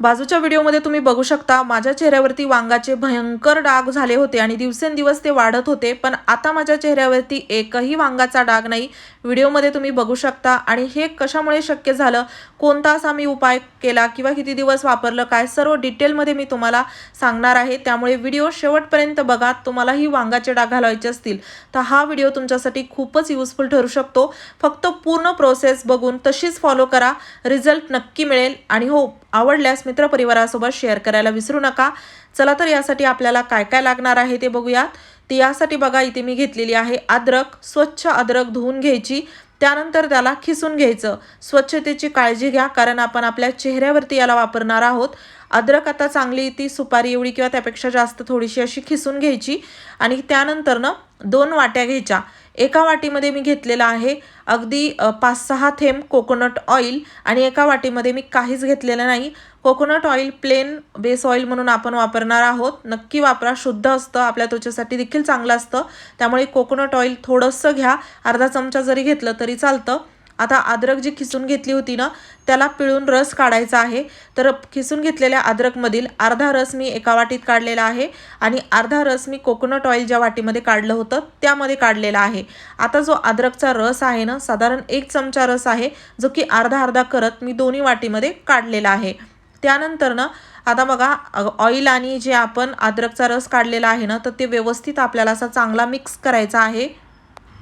बाजूच्या व्हिडिओमध्ये तुम्ही बघू शकता माझ्या चेहऱ्यावरती वांगाचे भयंकर डाग झाले होते आणि दिवसेंदिवस ते वाढत होते पण आता माझ्या चेहऱ्यावरती एकही वांगाचा डाग नाही. व्हिडिओमध्ये तुम्ही बघू शकता आणि हे कशामुळे शक्य झालं कोणता असा मी उपाय केला किंवा किती दिवस वापरलं काय सर्व डिटेलमध्ये मी तुम्हाला सांगणार आहे. त्यामुळे व्हिडिओ शेवटपर्यंत बघा तुम्हालाही वांगाचे डाग घालवायचे असतील. तर हा व्हिडिओ तुमच्यासाठी खूपच युजफुल ठरू शकतो. फक्त पूर्ण प्रोसेस बघून तशीच फॉलो करा रिझल्ट नक्की मिळेल. आणि हो आवडल्यास मित्रपरिवारासोबत शेअर करायला विसरू नका. चला तर यासाठी आपल्याला काय काय लागणार आहे ते बघूयात. तर यासाठी बघा इथे मी घेतलेली आहे अद्रक स्वच्छ अद्रक धुवून घ्यायची. त्यानंतर त्याला खिसून घ्यायचं. स्वच्छतेची काळजी घ्या कारण आपण आपल्या चेहऱ्यावरती याला वापरणार आहोत. अद्रक आता चांगली ती सुपारी एवढी किंवा त्यापेक्षा जास्त थोडीशी अशी खिसून घ्यायची. आणि त्यानंतर ना दोन वाट्या घ्यायच्या. एका वाटीमध्ये मी घेतलेलं आहे अगदी पाच सहा थेंब कोकोनट ऑइल आणि एका वाटीमध्ये मी काहीच घेतलेलं नाही. Coconut oil plain base oil म्हणून आपण वापरणार आहोत. नक्की वापरा शुद्ध असतं आपल्या त्वचेसाठी देखील चांगलं असतं. त्यामुळे कोकोनट ऑइल थोडंसं घ्या. अर्धा चमचा जरी घेतलं तरी चालतं. आता अद्रक जी खिसून घेतली होती ना त्याला पिळून रस काढायचा आहे. तर खिसून घेतलेल्या अद्रकमधील अर्धा रस मी एका वाटीत काढलेला आहे आणि अर्धा रस मी कोकोनट ऑइल ज्या वाटीमध्ये काढलं होतं त्यामध्ये काढलेला आहे. आता जो अद्रकचा रस आहे ना साधारण एक चमचा रस आहे जो की अर्धा अर्धा करत मी दोन्ही वाटीमध्ये काढलेला आहे. त्यानंतर ना आता बघा ऑइल आणि जे आपण अद्रकचा रस काढलेला आहे ना तर ते व्यवस्थित आपल्याला असा चांगला मिक्स करायचा आहे.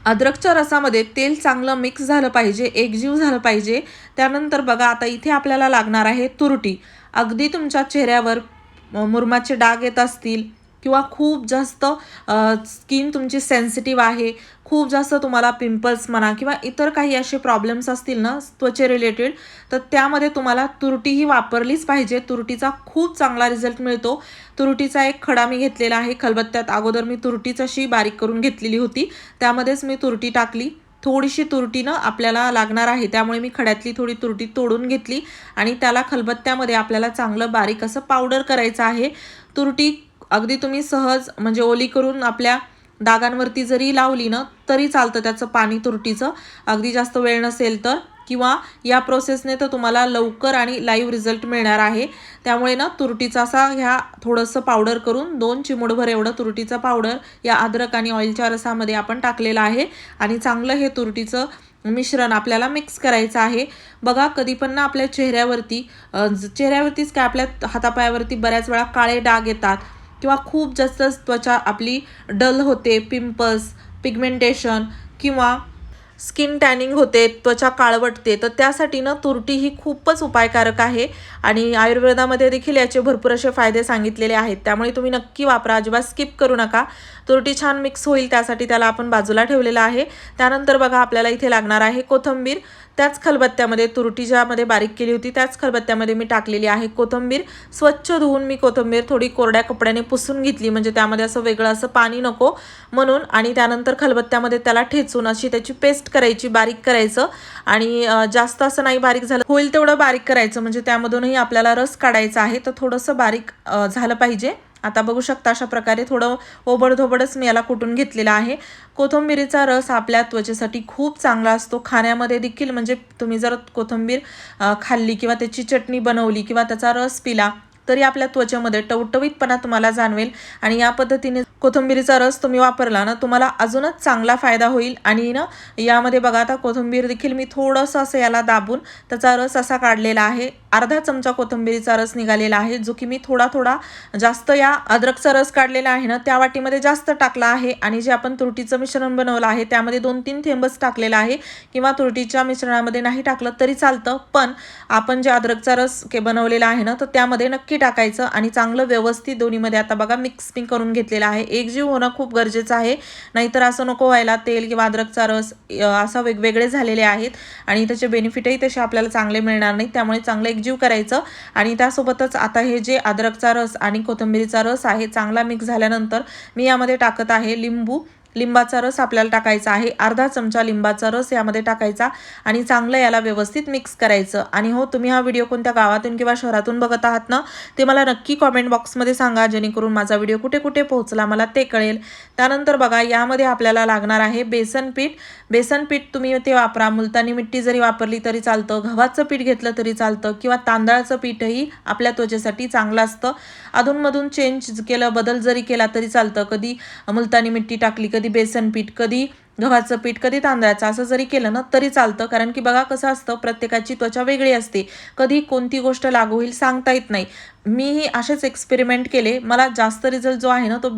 अद्रकच्या रसामध्ये तेल चांगलं मिक्स झालं पाहिजे एकजीव झालं पाहिजे. त्यानंतर बघा आता इथे आपल्याला लागणार आहे तुरटी. अगदी तुमच्या चेहऱ्यावर मुरमाचे डाग येत असतील किंवा खूप जास्त स्किन तुमची सेन्सिटिव्ह आहे खूप जास्त तुम्हाला पिंपल्स म्हणा किंवा इतर काही असे प्रॉब्लेम्स असतील ना त्वचे रिलेटेड तर त्यामध्ये तुम्हाला तुरटी ही वापरलीच पाहिजे. तुरटीचा खूप चांगला रिझल्ट मिळतो. तुरटीचा एक खडा मी घेतलेला आहे. खलबत्त्यात अगोदर मी तुरटीच अशी बारीक करून घेतलेली होती. त्यामध्येच मी तुरटी टाकली. थोडीशी तुरटीनं आपल्याला लागणार आहे. त्यामुळे मी खड्यातली थोडी तुरटी तोडून घेतली आणि त्याला खलबत्त्यामध्ये आपल्याला चांगलं बारीक असं पावडर करायचं आहे. तुरटी अगदी तुम्ही सहज म्हणजे ओली करून आपल्या डागांवरती जरी लावली ना तरी चालतं त्याचं पाणी तुरटीचं. अगदी जास्त वेळ नसेल तर किंवा या प्रोसेसने तर तुम्हाला लवकर आणि लाईव्ह रिझल्ट मिळणार आहे. त्यामुळे ना तुरटीचा असा ह्या थोडंसं पावडर करून दोन चिमूडभर एवढं तुरटीचं पावडर या अद्रक आणि ऑइलच्या रसामध्ये आपण टाकलेलं आहे. आणि चांगलं हे तुरटीचं मिश्रण आपल्याला मिक्स करायचं आहे. बघा कधी पण ना आपल्या चेहऱ्यावरती ज- चेहऱ्यावरतीच काय आपल्या हातापायावरती बऱ्याच वेळा काळे डाग येतात. किंवा खूप जास्त त्वचा आपली डल होते पिंपल्स पिगमेंटेशन किंवा स्किन टॅनिंग होते त्वचा काळवटते तर त्यासाठी ना तुरटी ही खूपच उपायकारक आहे. आणि आयुर्वेदामध्ये देखील याचे भरपूर असे फायदे सांगितलेले आहेत. त्यामुळे तुम्ही नक्की वापरा अजिबात स्किप करू नका. तुरटी छान मिक्स होईल त्यासाठी त्याला आपण बाजूला ठेवलेला आहे. त्यानंतर बघा आपल्याला इथे लागणार आहे कोथिंबीर. त्याच खलबत्त्यामध्ये तुरटी ज्यामध्ये बारीक केली होती त्याच खलबत्त्यामध्ये मी टाकलेली आहे कोथिंबीर. स्वच्छ धुवून मी कोथिंबीर थोडी कोरड्या कपड्याने पुसून घेतली म्हणजे त्यामध्ये असं वेगळं असं पाणी नको म्हणून. आणि त्यानंतर खलबत्त्यामध्ये त्याला ठेचून अशी त्याची पेस्ट करायची बारीक करायचं. आणि जास्त असं नाही बारीक झालं होईल तेवढं बारीक करायचं. म्हणजे त्यामधूनही आपल्याला रस काढायचा आहे तर थोडंसं बारीक झालं पाहिजे. आता बघू शकता अशा प्रकारे थोडं ओबडधोबडच मी याला कुटून घेतलेला आहे. कोथिंबिरीचा रस आपल्या त्वचेसाठी खूप चांगला असतो. खाण्यामध्ये देखील म्हणजे तुम्ही जर कोथिंबीर खाल्ली किंवा त्याची चटणी बनवली किंवा त्याचा रस पिला तरी आपल्या त्वचेमध्ये टवटवीतपणा तुम्हाला जाणवेल. आणि या पद्धतीने कोथिंबीरीचा रस तुम्ही वापरला ना तुम्हाला अजूनच चांगला फायदा होईल. आणि ना यामध्ये बघा आता कोथिंबीर देखील मी थोडंसं असं याला दाबून त्याचा रस असा काढलेला आहे. अर्धा चमचा कोथिंबीरीचा रस निघालेला आहे जो की मी थोडा थोडा जास्त या अद्रकचा रस काढलेला आहे ना त्या वाटीमध्ये जास्त टाकला आहे. आणि जे आपण तुरटीचं मिश्रण बनवलं आहे त्यामध्ये दोन तीन थेंबच टाकलेला आहे. किंवा तुरटीच्या मिश्रणामध्ये नाही टाकलं तरी चालतं. पण आपण जे अद्रकचा रस के बनवलेला आहे ना तर त्यामध्ये नक्की टाकायचं आणि चांगलं व्यवस्थित दोन्हीमध्ये आता बघा मिक्सिंग करून घेतलेलं आहे. एकजीव होणं खूप गरजेचं आहे. नाहीतर असं नको व्हायला तेल किंवा अद्रकचा रस असं वेगवेगळे झालेले आहेत आणि त्याचे बेनिफिटही तसे आपल्याला चांगले मिळणार नाहीत. त्यामुळे चांगलं एकजीव करायचं आणि त्यासोबतच आता हे जे अद्रकचा रस आणि कोथिंबीरीचा रस आहे चांगला मिक्स झाल्यानंतर मी यामध्ये टाकत आहे लिंबू. लिंबाचा रस आपल्याला टाकायचा आहे. अर्धा चमचा लिंबाचा रस यामध्ये टाकायचा आणि चांगलं याला व्यवस्थित मिक्स करायचं. आणि हो तुम्ही हा व्हिडिओ कोणत्या गावातून किंवा शहरातून बघत आहात ना ते मला नक्की कॉमेंट बॉक्समध्ये सांगा जेणेकरून माझा व्हिडिओ कुठे कुठे पोहोचला मला ते कळेल. त्यानंतर बघा यामध्ये आपल्याला लागणार आहे बेसन पीठ. बेसन पीठ तुम्ही ते वापरा. मुलतानी मिट्टी जरी वापरली तरी चालतं. गव्हाचं पीठ घेतलं तरी चालतं. किंवा तांदळाचं पीठही आपल्या त्वचेसाठी चांगलं असतं. अधूनमधून चेंज केलं बदल जरी केला तरी चालतं. कधी मुलतानी मिट्टी टाकली कधी बेसन पीठ कधी गव्हाचं पीठ कधी तांदळाचं असं जरी केलं ना तरी चालतं. कारण की बघा कसं असतं प्रत्येकाची त्वचा वेगळी असते. कधी कोणती गोष्ट लागू होईल सांगता येत नाही. मीही असेच एक्सपेरिमेंट केले. मला जास्त रिझल्ट जो आहे ना तो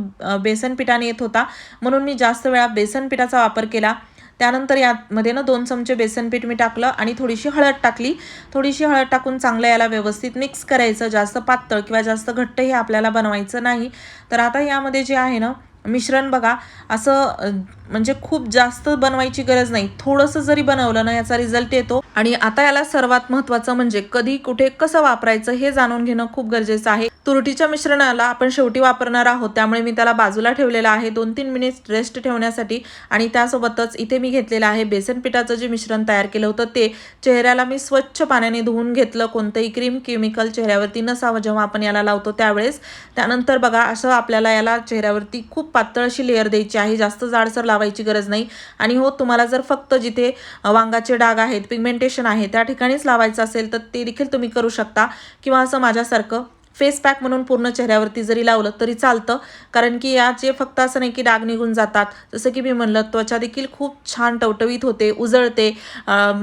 बेसन पिठाने येत होता. म्हणून मी जास्त वेळा बेसन पिठाचा वापर केला. त्यानंतर यामध्ये ना दोन चमचे बेसन पीठ मी टाकलं आणि थोडीशी हळद टाकली. थोडीशी हळद टाकून चांगलं याला व्यवस्थित मिक्स करायचं. जास्त पातळ किंवा जास्त घट्ट हे आपल्याला बनवायचं नाही. तर आता यामध्ये जे आहे ना मिश्रण बघा असं म्हणजे खूप जास्त बनवायची गरज नाही. थोडंसं जरी बनवलं ना याचा रिझल्ट येतो. आणि आता याला सर्वात महत्त्वाचं म्हणजे कधी कुठे कसं वापरायचं हे जाणून घेणं खूप गरजेचं आहे. तुरटीच्या मिश्रणाला आपण शेवटी वापरणार आहोत. त्यामुळे मी त्याला बाजूला ठेवलेलं आहे. दोन तीन मिनिट रेस्ट ठेवण्यासाठी. आणि त्यासोबतच इथे मी घेतलेलं आहे बेसन पिठाचं जे मिश्रण तयार केलं होतं ते चेहऱ्याला मी स्वच्छ पाण्याने धुवून घेतलं. कोणतंही क्रीम केमिकल चेहऱ्यावरती नसावं जेव्हा आपण याला लावतो त्यावेळेस. त्यानंतर बघा असं आपल्याला याला चेहऱ्यावरती खूप पातळ अशी लेअर द्यायची आहे. जास्त जाडसर लावायची गरज नाही. आणि हो तुम्हाला जर फक्त जिथे वांगाचे डाग आहेत पिगमेंटेशन आहे त्या ठिकाणीच लावायचं असेल तर ते देखील तुम्ही करू शकता. किंवा असं माझ्यासारखं फेस पॅक म्हणून पूर्ण चेहऱ्यावरती जरी लावलं तरी चालतं. कारण की याचे फक्त असं नाही की डाग निघून जातात जसं की मी म्हणलं त्वचा देखील खूप छान टवटवीत होते उजळते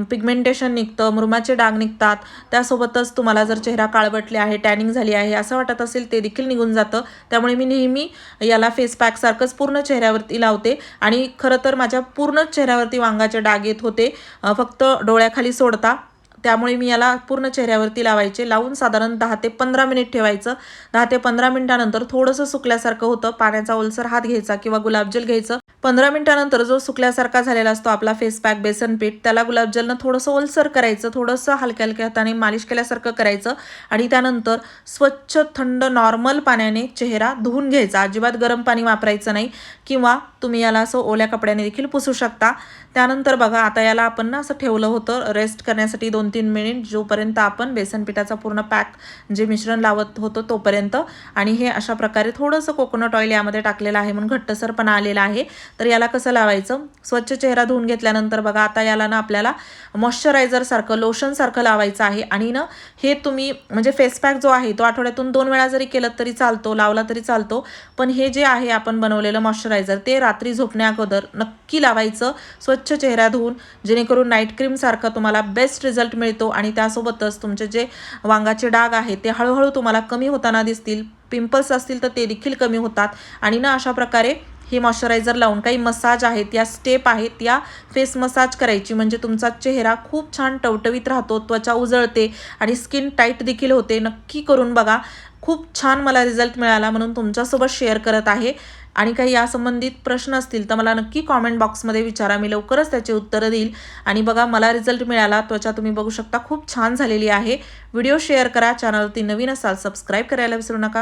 पिगमेंटेशन निघतं मुरुमाचे डाग निघतात. त्यासोबतच तुम्हाला जर चेहरा काळवटले आहे टॅनिंग झाली आहे असं वाटत असेल ते देखील निघून जातं. त्यामुळे मी नेहमी याला फेस पॅकसारखंच पूर्ण चेहऱ्यावरती लावते. आणि खरं तर माझ्या पूर्ण चेहऱ्यावरती वांगाचे डाग येत होते. फक्त डोळ्याखाली सोडता. त्यामुळे मी याला पूर्ण चेहऱ्यावरती लावायचे. लावून साधारण दहा ते पंधरा मिनिट ठेवायचं. दहा ते पंधरा मिनिटानंतर थोडंसं सुकल्यासारखं होतं. पाण्याचा ओलसर हात घ्यायचा किंवा गुलाबजल घ्यायचं. पंधरा मिनिटानंतर जो सुकल्यासारखा झालेला असतो आपला फेस पॅक बेसन पीठ त्याला गुलाबजलनं थोडंसं ओलसर करायचं थोडंसं हलक्या हलक्या हाताने मालिश केल्यासारखं करायचं आणि त्यानंतर स्वच्छ थंड नॉर्मल पाण्याने चेहरा धुवून घ्यायचा. अजिबात गरम पाणी वापरायचं नाही किंवा तुम्ही याला असं ओल्या कपड्याने देखील पुसू शकता. त्यानंतर बघा आता याला आपण ना असं ठेवलं होतं रेस्ट करण्यासाठी दोन तीन मिनिट जोपर्यंत आपण बेसन पिठाचा पूर्ण पॅक जे मिश्रण लावत होतो तोपर्यंत. आणि हे अशा प्रकारे थोडंसं कोकोनट ऑइल यामध्ये टाकलेलं आहे म्हणून घट्टसरपणा आलेला आहे. तर याला कसं लावायचं? स्वच्छ चेहरा धुवून घेतल्यानंतर बघा आता याला ना आपल्याला मॉइश्चरायझरसारखं लोशनसारखं लावायचं आहे. आणि ना हे तुम्ही म्हणजे फेस पॅक जो आहे तो आठवड्यातून दोन वेळा जरी केलं तरी चालतो लावला तरी चालतो. पण हे जे आहे आपण बनवलेलं मॉइश्चरायझर ते रात्री झोपण्या अगोदर नक्की लावायचं. स्वच्छ चेहरा धुवून जेणेकरून नाईट क्रीमसारखं तुम्हाला बेस्ट रिझल्ट मिळतो. आणि त्यासोबतच तुमचे जे वांगाचे डाग आहेत ते हळूहळू तुम्हाला कमी होताना दिसतील. पिंपल्स असतील तर ते देखील कमी होतात. आणि ना अशा प्रकारे हे मॉइश्चरायझर लावून काही मसाज आहेत या स्टेप आहेत या फेस मसाज करायची. म्हणजे तुमचा चेहरा खूप छान टवटवीत राहतो त्वचा उजळते आणि स्किन टाईट देखील होते. नक्की करून बघा. खूप छान मला रिझल्ट मिळाला म्हणून तुमच्यासोबत शेअर करत आहे. आणि काही यासंबंधित प्रश्न असतील तर मला नक्की कॉमेंट बॉक्समध्ये विचारा. मी लवकरच त्याचे उत्तरं देईल. आणि बघा मला रिझल्ट मिळाला. त्वचा तुम्ही बघू शकता. खूप छान झालेली आहे. व्हिडिओ शेअर करा. चॅनलवरती नवीन असाल सबस्क्राईब करायला विसरू नका.